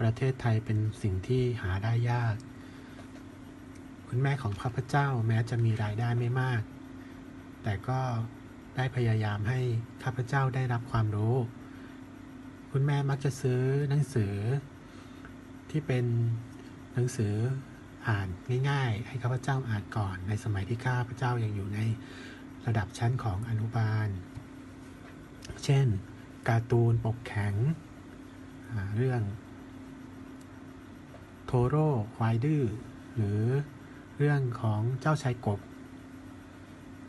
ประเทศไทยเป็นสิ่งที่หาได้ยาก คุณแม่ของข้าพเจ้าแม้จะมีรายได้ไม่มาก แต่ก็ได้พยายามให้ข้าพเจ้าได้รับความรู้ คุณแม่มักจะซื้อหนังสือ ที่เป็นหนังสืออ่านง่ายๆ ให้ข้าพเจ้าอ่านก่อนในสมัยที่ข้าพเจ้ายังอยู่ในระดับชั้นของอนุบาล เช่น การ์ตูนปกแข็ง เรื่อง โทโร่ควายดื้อหรือเรื่องของเจ้าชายกบ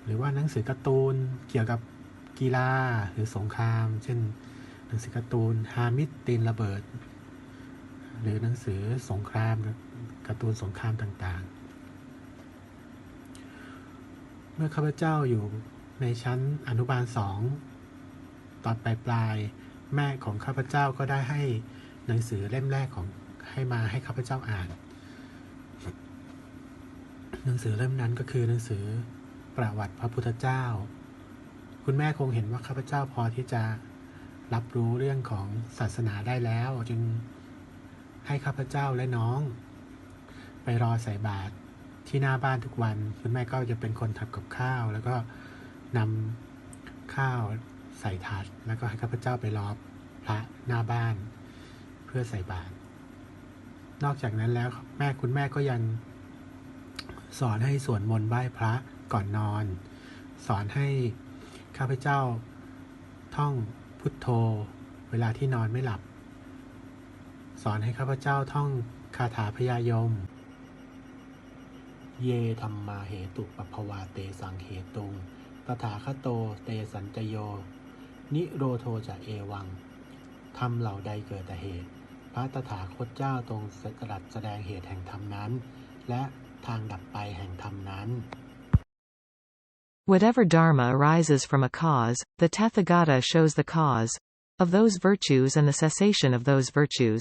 หรือว่าหนังสือการ์ตูนเกี่ยวกับกีฬาหรือสงคราม เช่น หนังสือการ์ตูนฮามิดตีนระเบิด หรือหนังสือสงครามการ์ตูนสงครามต่างๆ เมื่อข้าพเจ้าอยู่ในชั้นอนุบาลสองตอนปลายปลายๆแม่ของข้าพเจ้าก็ได้ให้หนังสือเล่มแรกของ ให้มาให้ข้าพเจ้าอ่าน หนังสือเล่มนั้นก็คือหนังสือประวัติพระพุทธเจ้า คุณแม่คงเห็นว่าข้าพเจ้าพอที่จะรับรู้เรื่องของศาสนาได้แล้ว จึงให้ข้าพเจ้าและน้อง ไปรอใส่บาตรที่หน้าบ้านทุกวัน คุณแม่ก็จะเป็นคนทำกับข้าว แล้วก็นำข้าวใส่ถาดแล้วก็ให้ข้าพเจ้าไปรอพระหน้าบ้าน เพื่อใส่บาตร นอกจากนั้นแล้วแม่คุณแม่ก็ยังสอนให้สวดมนต์ไหว้พระก่อนนอน สอนให้ข้าพเจ้าท่องพุทโธ เวลาที่นอนไม่หลับ สอนให้ข้าพเจ้าท่องคาถาพยายม เยธรรมาเหตุปปภวาเตสังเหตุงตถาคโตเตสัญจโย นิโรโทจะเอวังทำเหล่าใดเกิดแต่เหตุ พระตถาคตเจ้าทรงตรัสแสดงเหตุแห่งธรรมนั้น และทางดับไปแห่งธรรมนั้น Whatever dharma arises from a cause, the Tathagata shows the cause of those virtues and the cessation of those virtues.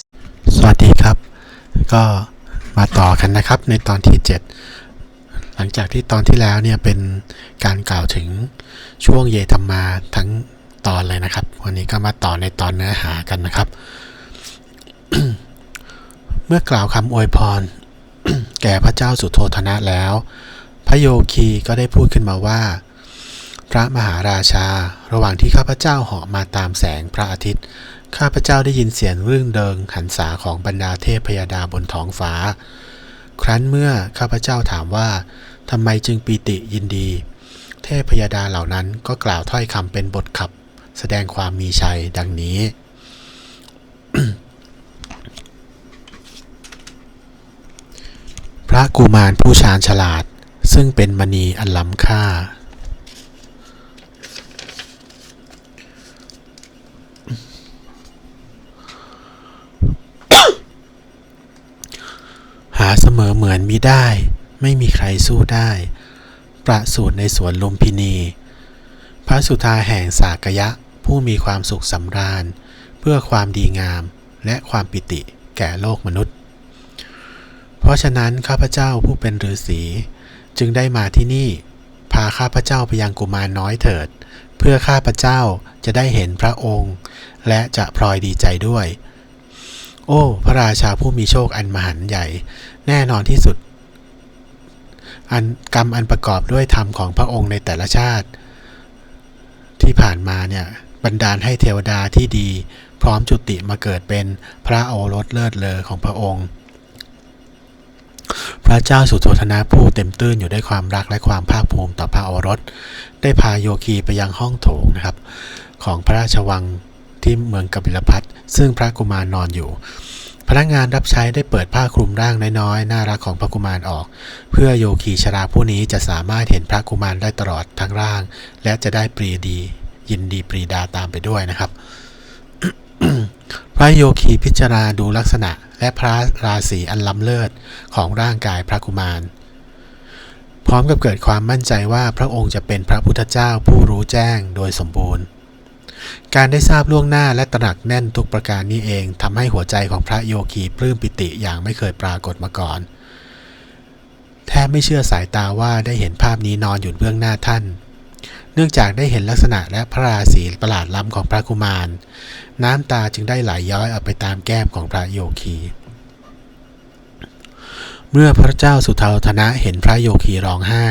สวัสดีครับ ก็มาต่อกันนะครับในตอนที่ 7 หลังจากที่ตอนที่แล้วเนี่ยเป็นการกล่าวถึงช่วงเยธรรมาทั้งตอนเลยนะครับ วันนี้ก็มาต่อในตอนเนื้อหากันนะครับ เมื่อกล่าวคำอวยพร แก่พระเจ้าสุโธธนะแล้ว พระโยคีก็ได้พูดขึ้นมาว่า พระมหาราชา ระหว่างที่ข้าพเจ้าเหาะมาตามแสงพระอาทิตย์ ข้าพเจ้าได้ยินเสียงรื่นเริงหันษาของบรรดาเทพพยาดาบนท้องฟ้า ครั้นเมื่อข้าพเจ้าถามว่าทำไมจึงปีติยินดี เทพพยาดาเหล่านั้นก็กล่าวถ้อยคำเป็นบทขับ แสดงความมีชัยดังนี้ พระกุมารผู้ชาญฉลาด ซึ่งเป็นมณีอันล้ำค่า หาเสมอเหมือนมิได้ ไม่มีใครสู้ได้ ประสูตรในสวนลุมพินี พระสุธาแห่งสากยะผู้มีความสุขสำราญ เพื่อความดีงามและความปิติแก่โลกมนุษย์ เพราะฉะนั้นข้าพเจ้าผู้เป็นฤาษีจึงได้มาที่นี่ พาข้าพเจ้าไปยังกุมารน้อยเถิด เพื่อข้าพเจ้าจะได้เห็นพระองค์ และจะพลอยดีใจด้วย โอ้ พระราชาผู้มีโชคอันมหันใหญ่ แน่นอนที่สุด อันกรรมอันประกอบด้วยธรรมของพระองค์ในแต่ละชาติ ที่ผ่านมาเนี่ยบันดาลให้เทวดาที่ดี พร้อมจุติมาเกิดเป็นพระโอรสเลิศเลอของพระองค์ พระเจ้าสุโธธนะผู้เต็มตื้นอยู่ด้วยความรักและความภาคภูมิต่อพระโอรส ได้พาโยคีไปยังห้องโถงนะครับ ของพระราชวังที่เมืองกบิลพัทซึ่งพระกุมารนอนอยู่ พนักงานรับใช้ได้เปิดผ้าคลุมร่างน้อยๆน่ารักของพระกุมารออก เพื่อโยคีชราผู้นี้จะสามารถเห็นพระกุมารได้ตลอดทั้งร่าง และจะได้ปรีดี ยินดีปรีดาตามไปด้วยนะครับ พระโยคีพิจารณาดูลักษณะและพระราศีอันล้ำเลิศของร่างกายพระกุมาร พร้อมกับเกิดความมั่นใจว่าพระองค์จะเป็นพระพุทธเจ้าผู้รู้แจ้งโดยสมบูรณ์ การได้ทราบล่วงหน้าและตระหนักแน่นทุกประการนี้เองทำให้หัวใจของพระโยคีปลื้มปิติอย่างไม่เคยปรากฏมาก่อน แทบไม่เชื่อสายตาว่าได้เห็นภาพนี้นอนอยู่เบื้องหน้าท่าน เนื่องจากได้เห็นลักษณะและพระราศีประหลาดล้ำของพระกุมาร น้ำตาจึงได้ไหลย้อยออกไปตามแก้มของพระโยคี เมื่อพระเจ้าสุทัศนะเห็นพระโยคีร้องไห้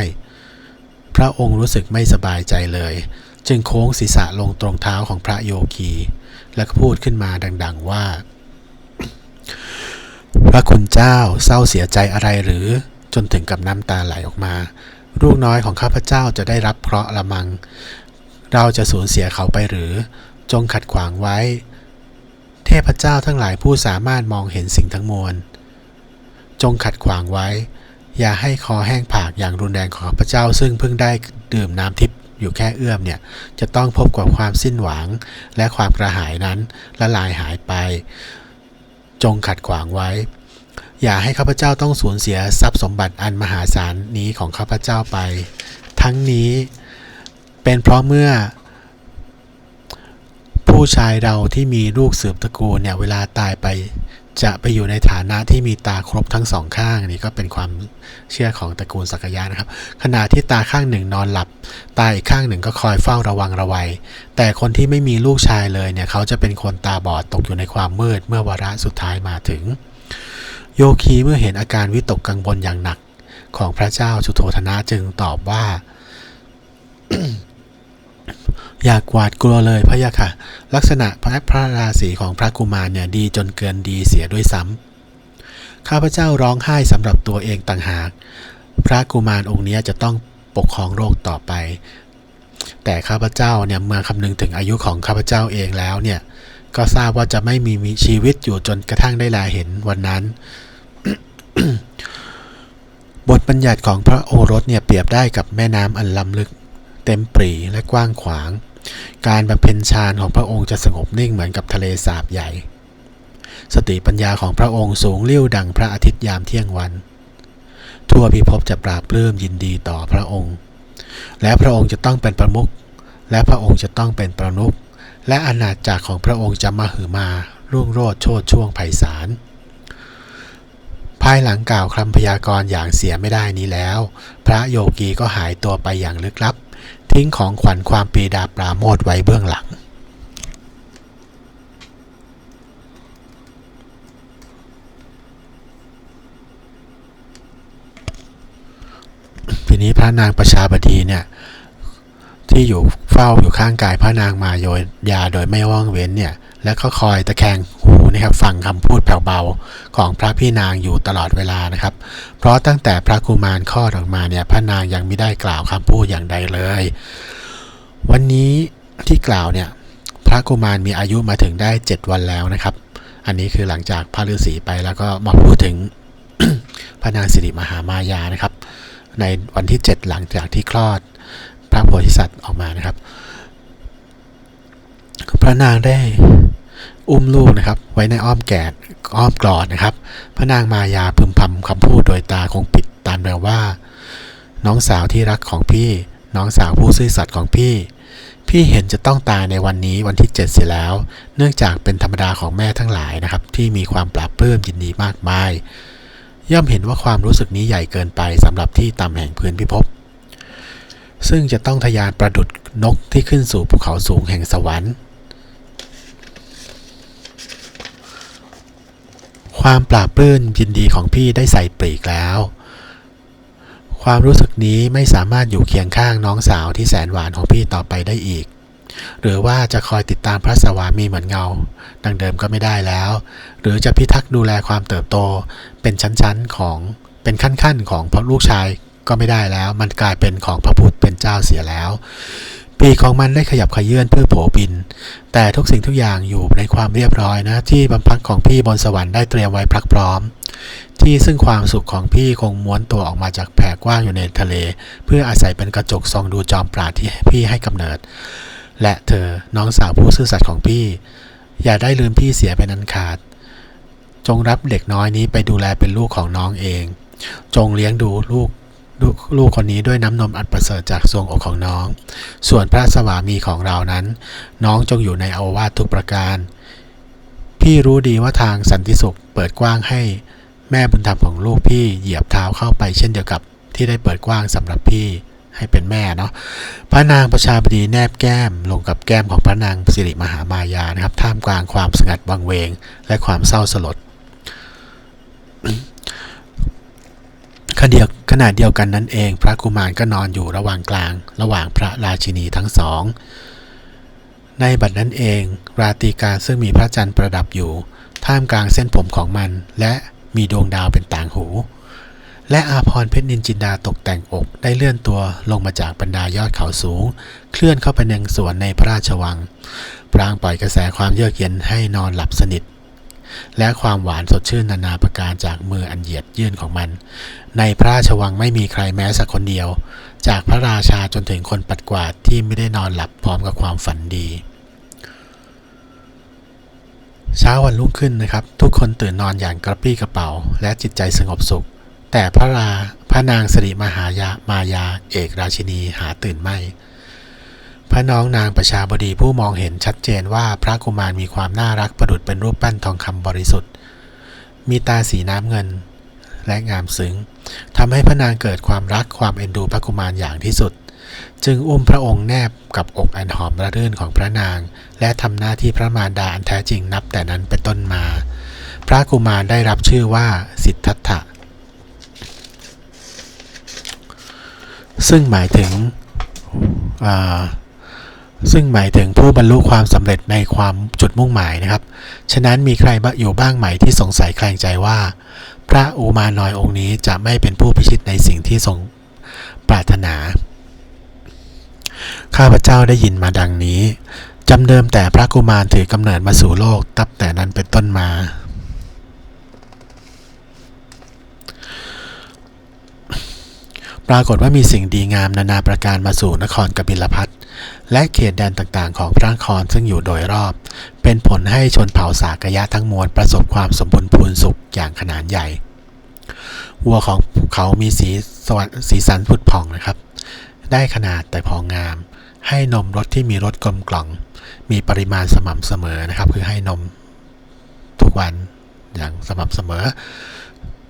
พระองค์รู้สึกไม่สบายใจเลย จึงโค้งศีรษะลงตรงเท้าของพระโยคี แล้วก็พูดขึ้นมาดัง ๆว่า พระคุณเจ้าเศร้าเสียใจอะไรหรือจนถึงกับน้ำตาไหลออกมา ลูกน้อยของข้าพเจ้าจะได้รับเคราะห์ละมัง เราจะสูญเสียเขาไปหรือ จงขัดขวางไว้ เทพเจ้าทั้งหลายผู้สามารถมองเห็นสิ่งทั้งมวล จงขัดขวางไว้ อย่าให้คอแห้งผากอย่างรุนแรงของข้าพเจ้า ซึ่งเพิ่งได้ดื่มน้ำทิพย์อยู่แค่เอื้อมเนี่ยจะต้องพบกับความสิ้นหวัง และความกระหายนั้นละลายหายไป จงขัดขวางไว้ อย่าให้ข้าพเจ้าต้องสูญเสียทรัพย์สมบัติอันมหาศาลนี้ของข้าพเจ้าไป ทั้งนี้เป็นเพราะเมื่อ ผู้ชายเราที่มีลูกสืบตระกูลเนี่ยเวลาตายไปจะไปอยู่ในฐานะที่มีตาครบทั้งสองข้างอันนี่ก็เป็นความเชื่อของตระกูลสักยะนะครับ ขณะที่ตาข้างหนึ่งนอนหลับ ตาอีกข้างหนึ่งก็คอยเฝ้าระวังระวัย แต่คนที่ไม่มีลูกชายเลยเนี่ยเขาจะเป็นคนตาบอดตกอยู่ในความมืดเมื่อวาระสุดท้ายมาถึง โยคีเมื่อเห็นอาการวิตกกังวลอย่างหนักของพระเจ้าสุโธธนะจึงตอบว่า อย่ากหวาดกลัวเลยพะยะค่ะ ลักษณะพระพระราศีของพระกุมารเนี่ยดีจนเกินดีเสียด้วยซ้ำข้าพเจ้าร้องไห้สำหรับตัวเองต่างหาก พระกุมารองค์นี้จะต้องปกครองโลกต่อไป แต่ข้าพเจ้าเนี่ยเมื่อคำนึงถึงอายุของข้าพเจ้าเองแล้วเนี่ยก็ทราบว่าจะไม่มีมีชีวิตอยู่จนกระทั่งได้ลาเห็นวันนั้น บทบัญญัติของพระโอรสเนี่ยเปรียบได้กับแม่น้ำอันล้ำลึก เต็มปรีและกว้างขวาง การบำเพ็ญฌานของพระองค์จะสงบนิ่งเหมือนกับทะเลสาบใหญ่ สติปัญญาของพระองค์สูงเลี้ยวดังพระอาทิตย์ยามเที่ยงวัน ทั่วพิภพจะปราบปลื้มยินดีต่อพระองค์ และพระองค์จะต้องเป็นประมุขและพระองค์จะต้องเป็นประนุขและอาณาจักรของพระองค์จะมาหือมารุ่งโรจน์โชดช่วงไพศาลายหลังกล่าวคำพยากรณ์อย่างเสียไม่ได้นี้แล้ว พระโยกีก็หายตัวไปอย่างลึกลับ ทิ้งของขวัญความปีดาปราโมทไว้เบื้องหลังทีนี้พระนางประชาบดีเนี่ยที่อยู่เฝ้าอยู่ข้างกายพระนางมาโยยาโดยไม่ว่างเว้นเนี่ย แล้วก็คอยตะแคงหู นะครับฟังคำพูดแผ่วเบาของพระพี่นางอยู่ตลอดเวลานะครับ เพราะตั้งแต่พระกุมารคลอดออกมาเนี่ยพระนางยังไม่ได้กล่าวคำพูดอย่างใดเลย วันนี้ที่กล่าวเนี่ยพระกุมารมีอายุมาถึงได้ 7 วันแล้วนะครับ อันนี้คือหลังจากพระฤาษีไปแล้วก็มาพูดถึงพระนางสิริมหามายานะครับ ในวันที่ 7 หลังจากที่คลอดพระโพธิสัตว์ออกมานะครับ พระนางได้ อุ้มลูกนะครับ ไว้ในอ้อมแกดอ้อมกลอดนะครับ พระนางมายาพึมพำคำพูดโดยตาคงปิดตามแปลว่า น้องสาวที่รักของพี่ น้องสาวผู้ซื่อสัตย์ของพี่ พี่เห็นจะต้องตายในวันนี้วันที่ 7 เสียแล้ว เนื่องจากเป็นธรรมดาของแม่ทั้งหลายนะครับ ที่มีความปราบปลื้มยินดีมากมาย ย่อมเห็นว่าความรู้สึกนี้ใหญ่เกินไปสำหรับที่ต่ำแห่งพื้นพิภพซึ่งจะต้องทะยานประดุดนกที่ขึ้นสู่ภูเขาสูงแห่งสวรรค์ ความปราบปลื้มยินดีของพี่ได้ใส่ปลีกแล้ว ความรู้สึกนี้ไม่สามารถอยู่เคียงข้างน้องสาวที่แสนหวานของพี่ต่อไปได้อีก หรือว่าจะคอยติดตามพระสวามีเหมือนเงา ดังเดิมก็ไม่ได้แล้ว หรือจะพิทักษ์ดูแลความเติบโต เป็นชั้นๆของเป็นขั้นๆของพระลูกชายก็ไม่ได้แล้ว มันกลายเป็นของพระพุทธเป็นเจ้าเสียแล้ว ปีกของมันได้ขยับขยื่นเพื่อโผบิน แต่ทุกสิ่งทุกอย่างอยู่ในความเรียบร้อยนะ ที่บำพักของพี่บนสวรรค์ได้เตรียมไว้พรักพร้อม ที่ซึ่งความสุขของพี่คงม้วนตัวออกมาจากแผ่กว้างอยู่ในทะเล เพื่ออาศัยเป็นกระจกส่องดูจอมปราดที่พี่ให้กำเนิด และเธอน้องสาวผู้ซื่อสัตย์ของพี่ อย่าได้ลืมพี่เสียเป็นอันขาด จงรับเด็กน้อยนี้ไปดูแลเป็นลูกของน้องเอง จงเลี้ยงดูลูก ลูกคนนี้ด้วยน้ำนมอันประเสริฐจากทรวงอกของน้อง ส่วนพระสวามีของเรานั้น น้องจงอยู่ในอาวาสทุกประการ พี่รู้ดีว่าทางสันติสุขเปิดกว้างให้แม่บุญธรรมของลูกพี่เหยียบเท้าเข้าไปเช่นเดียวกับที่ได้เปิดกว้างสำหรับพี่ให้เป็นแม่เนาะพระนางประชาบดีแนบแก้มลงกับแก้มของพระนางสิริมหามายานะครับ ท่ามกลางความสงัดวังเวง และความเศร้าสลด ขณะเดียวขณะเดียวกันนั้นเอง พระกุมารก็นอนอยู่ระหว่างกลาง ระหว่างพระราชินีทั้งสอง ในบัดนั้นเอง ราตรีการซึ่งมีพระจันทร์ประดับอยู่ ท่ามกลางเส้นผมของมัน และมีดวงดาวเป็นต่างหู และอาพรเพชรนินจินดาตกแต่งอกได้เลื่อนตัวลงมาจากบรรดายอดเขาสูง เคลื่อนเข้าไปในสวนในพระราชวัง พรางปล่อยกระแสความเยือกเย็นให้นอนหลับสนิท และความหวานสดชื่นนานาประการจากมืออันเหยียดยื่นของมัน ในพระราชวังไม่มีใครแม้สักคนเดียว จากพระราชาจนถึงคนปัดกวาดที่ไม่ได้นอนหลับพร้อมกับความฝันดี เช้าวันรุ่งขึ้นนะครับ ทุกคนตื่นนอนอย่างกระปรี้กระเป๋า และจิตใจสงบสุข แต่พระราพระนางสิริมหายามายาเอกราชินีหาตื่นไม่ พระน้องนางประชาบดีผู้มองเห็นชัดเจนว่าพระกุมารมีความน่ารักประดุดเป็นรูปปั้นทองคำบริสุทธิ์ มีตาสีน้ำเงินและงามซึ้งทำให้พระนางเกิดความรักความเอ็นดูพระกุมารอย่างที่สุด จึงอุ้มพระองค์แนบกับอกอันหอมระรื่นของพระนาง และทำหน้าที่พระมารดาอันแท้จริงนับแต่นั้นเป็นต้นมา พระกุมารได้รับชื่อว่าสิทธัตถะซึ่งหมายถึงอ่า ซึ่งหมายถึงผู้บรรลุความสำเร็จในความจุดมุ่งหมายนะครับ ฉะนั้นมีใครบ้าอยู่บ้างไหมที่สงสัยแคลงใจว่า พระอุมานอยองค์นี้จะไม่เป็นผู้พิชิตในสิ่งที่ทรงปรารถนา ข้าพเจ้าได้ยินมาดังนี้จำเดิมแต่พระกุมารถือกำเนิดมาสู่โลกตับแต่นั้นเป็นต้นมา ปรากฏว่ามีสิ่งดีงามนานาประการมาสู่นครกบิลพัท และเขตแดนต่างๆ ของพระนครซึ่งอยู่โดยรอบ เป็นผลให้ชนเผ่าสากยะทั้งมวลประสบความสมบูรณ์พูนสุขอย่างขนาดใหญ่ วัวของเขามีสีสวัสดสีสันผุดผ่องนะครับ ได้ขนาดแต่พองาม ให้นมรสที่มีรสกลมกล่อมมีปริมาณสม่ำเสมอนะครับ คือให้นมทุกวันอย่างสม่ำเสมอ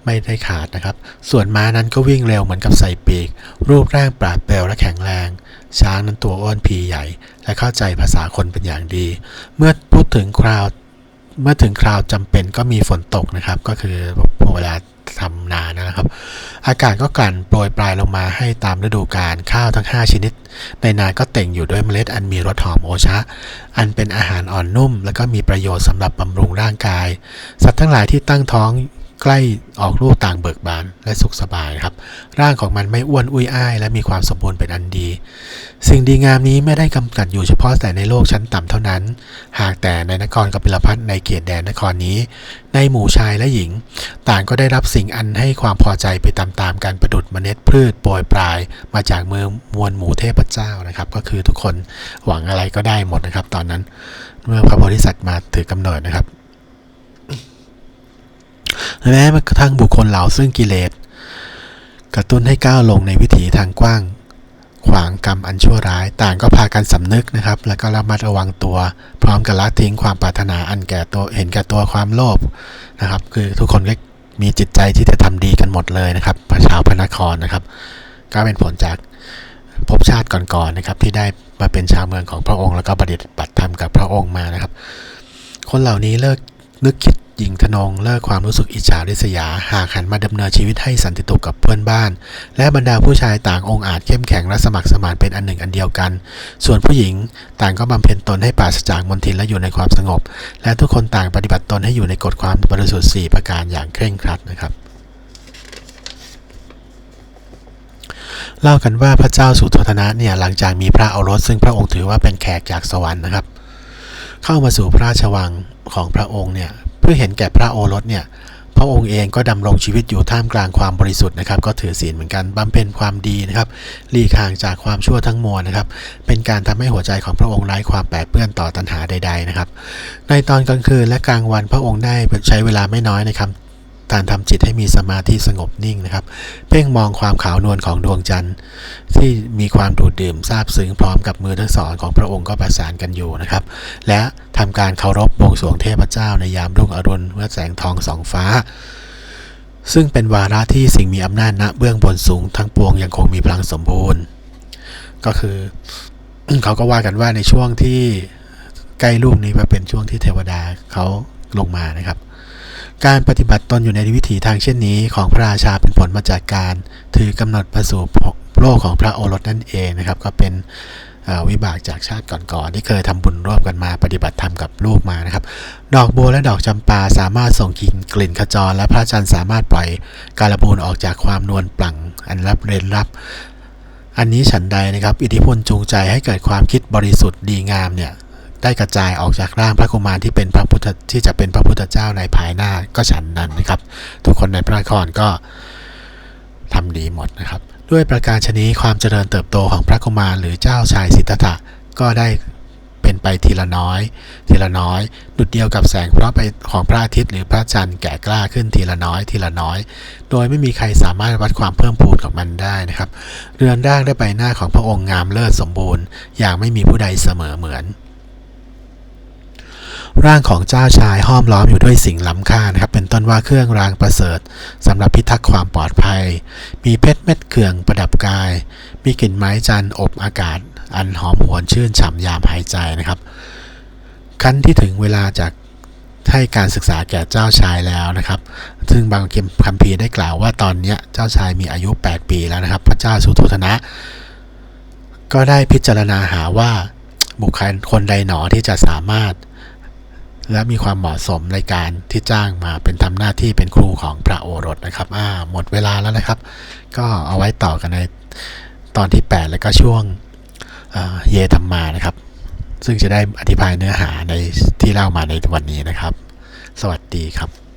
ไม่ได้ขาดนะครับ ส่วนม้านั้นก็วิ่งเร็วเหมือนกับใส่ปีก รูปร่างปราดเปรียวและแข็งแรง ช้างนั้นตัวอ้วนพีใหญ่ และเข้าใจภาษาคนเป็นอย่างดี เมื่อพูดถึงคราวเมื่อถึงคราวจำเป็นก็มีฝนตกนะครับ ก็คือพอเวลาทำนานะครับ อากาศก็กลั่นโปรยปลายลงมาให้ตามฤดูกาลข้าวทั้ง 5 ชนิด ในนาก็เต่งอยู่ด้วยเมล็ดอันมีรสหอมโอชะ อันเป็นอาหารอ่อนนุ่ม และก็มีประโยชน์สำหรับบำรุงร่างกาย สัตว์ทั้งหลายที่ตั้งท้อง ใกล้ออกลูกต่างเบิกบานและสุขสบายครับ ร่างของมันไม่อ้วนอุ้ยอ้าย และมีความสมบูรณ์เป็นอันดี สิ่งดีงามนี้ไม่ได้กำกัดอยู่เฉพาะแต่ในโลกชั้นต่ำเท่านั้น หากแต่ในนครกบิลพัทในเขตแดนนครนี้ ในหมู่ชายและหญิง ต่างก็ได้รับสิ่งอันให้ความพอใจไปตามๆกันประดุดเมล็ดพืชโปรยปลาย มาจากมือมวลหมู่เทพเจ้านะครับ ก็คือทุกคนหวังอะไรก็ได้หมดนะครับ ตอนนั้นเมื่อพระโพธิสัตว์มาถือกำเนิดนะครับ แม้กระทั่งบุคคลเหล่าซึ่งกิเลสกระตุ้นให้ก้าวลงในวิถีทางกว้าง ขวางกรรมอันชั่วร้าย ต่างก็พากันสำนึกนะครับ แล้วก็ระมัดระวังตัว พร้อมกับละทิ้งความปรารถนาอันแก่ตัวเห็นแก่ตัวความโลภนะครับ คือทุกคนก็มีจิตใจที่จะทำดีกันหมดเลยนะครับพระชาวพระนครนะครับ ก็เป็นผลจากภพชาติก่อนๆนะครับ ที่ได้มาเป็นชาวเมืองของพระองค์แล้วก็ปฏิบัติธรรมกับพระองค์มานะครับ คนเหล่านี้เลิก นึกคิดหญิงทนงเลิกความรู้สึกอิจฉาริษยา หากหันมาดำเนินชีวิตให้สันติสุขกับเพื่อนบ้าน และบรรดาผู้ชายต่างองค์อาจเข้มแข็งและสมัครสมานเป็นอันหนึ่งอันเดียวกัน ส่วนผู้หญิงต่างก็บำเพ็ญตนให้ปราศจากมลทินและอยู่ในความสงบ และทุกคนต่างปฏิบัติตนให้อยู่ในกฎความบริสุทธิ์4ประการอย่างเคร่งครัดนะครับเล่ากันว่าพระเจ้าสุโธทนะเนี่ยหลังจากมีพระโอรสซึ่งพระองค์ถือว่าเป็นแขกจากสวรรค์นะครับ เข้ามาสู่พระราชวัง ของพระองค์เนี่ยเพื่อเห็นแก่พระโอรสเนี่ยพระองค์เองก็ดำรงชีวิตอยู่ท่ามกลางความบริสุทธิ์นะครับ ก็ถือศีลเหมือนกันบำเพ็ญความดีนะครับหลีกห่างจากความชั่วทั้งมวลนะครับ เป็นการทำให้หัวใจของพระองค์ไร้ความแปดเปื้อนต่อตัณหาใด ๆนะครับ ในตอนกลางคืนและกลางวันพระองค์ได้ใช้เวลาไม่น้อยนะครับ การทำจิตให้มีสมาธิสงบนิ่งนะครับ เพ่งมองความขาวนวลของดวงจันทร์ ที่มีความดูดดื่มซาบซึ้งพร้อมกับมือทั้งสองของพระองค์ก็ประสานกันอยู่นะครับ และทำการเคารพบวงสรวงเทพเจ้าในยามรุ่งอรุณเมื่อแสงทองสองฟ้า ซึ่งเป็นวาระที่สิ่งมีอำนาจณเบื้องบนสูงทั้งปวงยังคงมีพลังสมบูรณ์ ก็คือเขาก็ว่ากันว่าในช่วงที่ใกล้ลูกนี้มาเป็นช่วงที่เทวดาเขาลงมานะครับ การปฏิบัติตนอยู่ในวิถีทางเช่นนี้ของพระราชาเป็นผลมาจากการถือกำหนดประสูติโลกของพระโอรสนั่นเองนะครับ ก็เป็นวิบากจากชาติก่อนๆที่เคยทำบุญร่วมกันมาปฏิบัติธรรมกับลูกมานะครับ ดอกบัวและดอกจำปาสามารถส่งกลิ่นกลิ่นขจร และพระจันทร์สามารถปล่อยการบูนออกจากความนวลปลั่งอันรับเรนรับ อันนี้ฉันใดนะครับ อิทธิพลจูงใจให้เกิดความคิดบริสุทธิ์ดีงามเนี่ย ได้กระจายออกจากร่างพระกุมารที่เป็นพระพุทธที่จะเป็นพระพุทธเจ้าในภายหน้าก็ฉันนั้นนะครับ ทุกคนในพระนครก็ทำดีหมดนะครับ ด้วยประการชนี้ความเจริญเติบโตของพระกุมารหรือเจ้าชายสิทธัตถะก็ได้เป็นไปทีละน้อย ทีละน้อยดุดเดียวกับแสงเพราะไปของพระอาทิตย์หรือพระจันทร์แก่กล้าขึ้นทีละน้อย ทีละน้อย โดยไม่มีใครสามารถวัดความเพิ่มพูนของมันได้นะครับ เรือนร่างและใบหน้าของพระองค์งามเลิศสมบูรณ์ อย่างไม่มีผู้ใดเสมอเหมือน ร่างของเจ้าชายห้อมล้อมอยู่ด้วยสิ่งล้ำค่านะครับ เป็นต้นว่าเครื่องรางประเสริฐสำหรับพิทักษ์ความปลอดภัย มีเพชรเม็ดเขื่องประดับกาย มีกลิ่นไม้จันทร์อบอากาศ อันหอมหวนชื่นฉ่ำยามหายใจนะครับขั้นที่ถึงเวลาจากให้การศึกษาแก่เจ้าชายแล้วนะครับ ซึ่งบางคัมภีร์ได้กล่าวว่าตอนนี้เจ้าชายมีอายุ 8 ปีแล้วนะครับ พระเจ้าสุโธทนะ ก็ได้พิจารณาหาว่าบุคคลคนใดหนอที่จะสามารถ และมีความเหมาะสมในการที่จ้างมาเป็นทำหน้าที่เป็นครูของพระโอรสนะครับอ่าหมดเวลาแล้วนะครับ ก็เอาไว้ต่อกันในตอนที่ 8 แล้วก็ช่วงเยธรรมานะครับ ซึ่งจะได้อธิบายเนื้อหาในที่เล่ามาในวันนี้นะครับ สวัสดีครับ